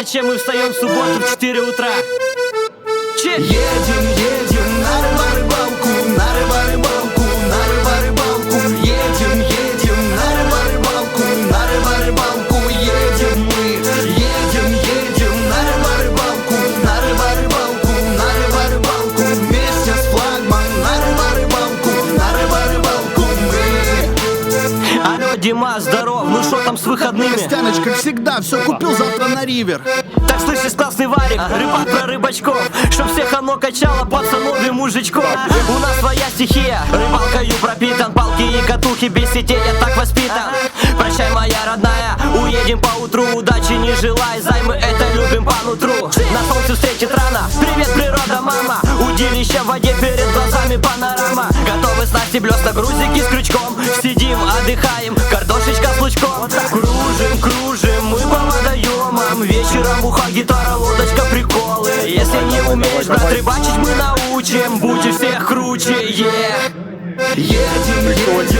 зачем мы встаем в субботу в 4 утра. Че? Едем, едем на рыба рыбалку, на рыба рыбалку, на рыба рыбалку. Едем, едем на рыба рыбалку, на рыба рыбалку. Едем мы, едем, едем на рыба рыбалку, на рыба рыбалку, на рыба рыбалку. Вместе с флагман на рыба рыбалку, на рыба рыбалку мы. Алло, Дима, здоров, что там с выходными? Костяныч, как всегда, все купил завтра на ривер. Так слышь, есть классный варик, рыбак про рыбачков Чтоб всех оно качало пацанов и мужичков. У нас своя стихия, рыбалкою пропитан Палки и катухи без сетей, я так воспитан. Прощай, моя родная, уедем по утру Удачи не желай, займы это любим по нутру. На солнце встретит рано, привет, природа, мама. Удилище в воде перед глазами панорама. Готовы снасти блесна, грузики с крючком Сидим, отдыхаем, брат, рыбачить мы научим Будь всех круче, е, Едем, едем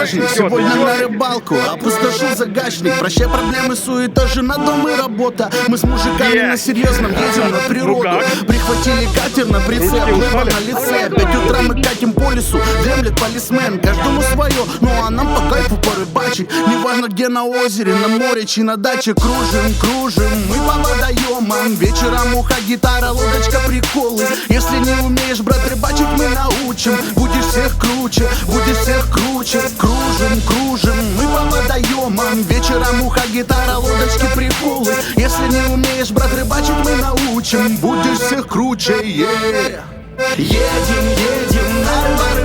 багажник Сегодня на рыбалку Опустошил загашник. Прощай проблемы, суета, жена, дом и работа. Мы с мужиками на серьезном едем на природу. Прихватили катер на прицеп Рыба на лице. Пять утра мы катим по лесу Дремлет полисмен Каждому свое Ну а нам по кайфу порыбачить. Неважно где на озере, на море, чи на даче Кружим, кружим. Мы по водоемам Вечером уха, гитара, лодочка, приколы. Если не умеешь, брат, рыбачить мы научим. Будешь всех круче, будешь всех круче. Кружим, кружим, мы по водоемам Вечером уха, гитара, лодочки, приколы. Если не умеешь, брат, рыбачить мы научим. Будешь всех круче, yeah. Едем, едем на рыба рыбалку,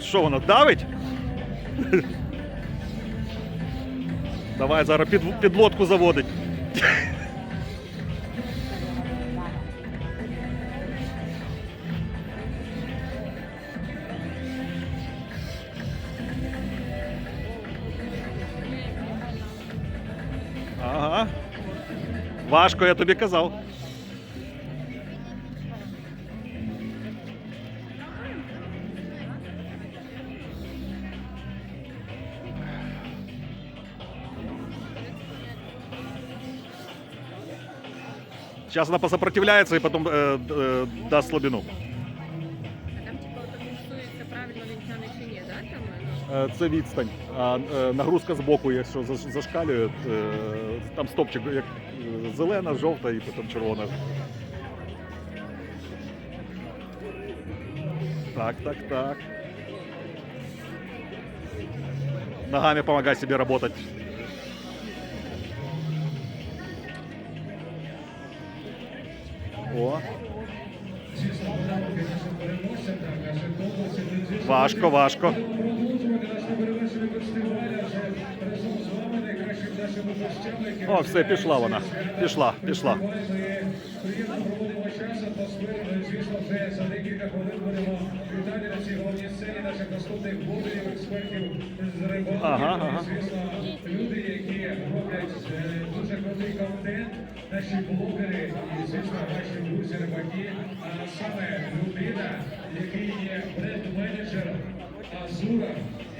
Що воно давить? Давай зараз під, підлодку заводить. Важко, я тобі казав. Сейчас она посопротивляется и потом э, д- э, даст слабину. Там типу там правильно він чи ні, да? Там Е, Це відстань. А е, нагрузка з боку, якщо заш- зашкалює, е, там стопчик як е, зелена, жовта і потім червона. Так, так, так. Ногами помогай себе работать. О. Важко, важко. О, все, пішла вона. Пішла, пішла. Ага, ага. Люди, які роблять е, дуже крутий контент, наші блогери і, звісно, наші друзі рибаки, а саме людина, який є бренд-менеджер Азура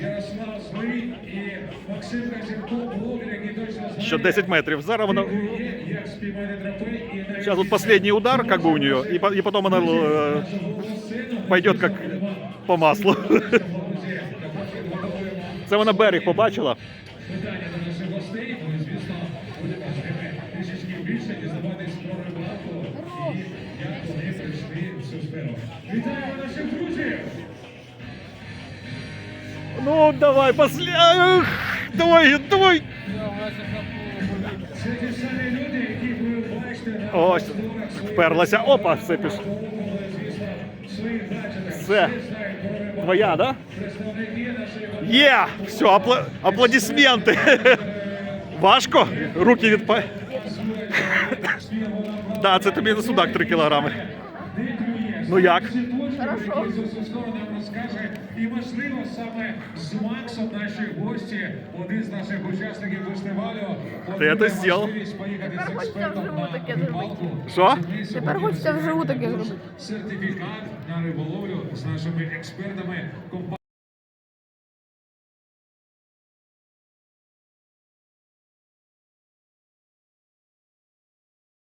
Ярослав Змий і Максим Казірко, блогер, який точно знає, Ще 10 метрів. Зараз вона. Сейчас вот последний удар, как бы у нее, и, по- и потом она э, пойдет как по маслу. Це вона берег побачила. питання до наших гостей. Ми, звісно, будемо трішечки більше дізнаватись про рибалку і як вони прийшли в цю сферу. Вітаємо наших друзів! Ну, давай, после... Ах, Давай, давай. На Ось, вперлася. Опа, все. Все. Твоя, да? Є! Все, апла... аплодисменти. Важко? Руки відпа... Да, це тобі не судак 3 кілограми. Ну як? Хорошо. Нам розкаже. І можливо саме з Максом наші гості, один з наших учасників фестивалю, отримає це зробив. можливість поїхати Тепер з хочеться експертом вживу на таке рибалку. Що? Тепер хочеться вживу таке зробити. Сертифікат на риболовлю з нашими експертами компанії.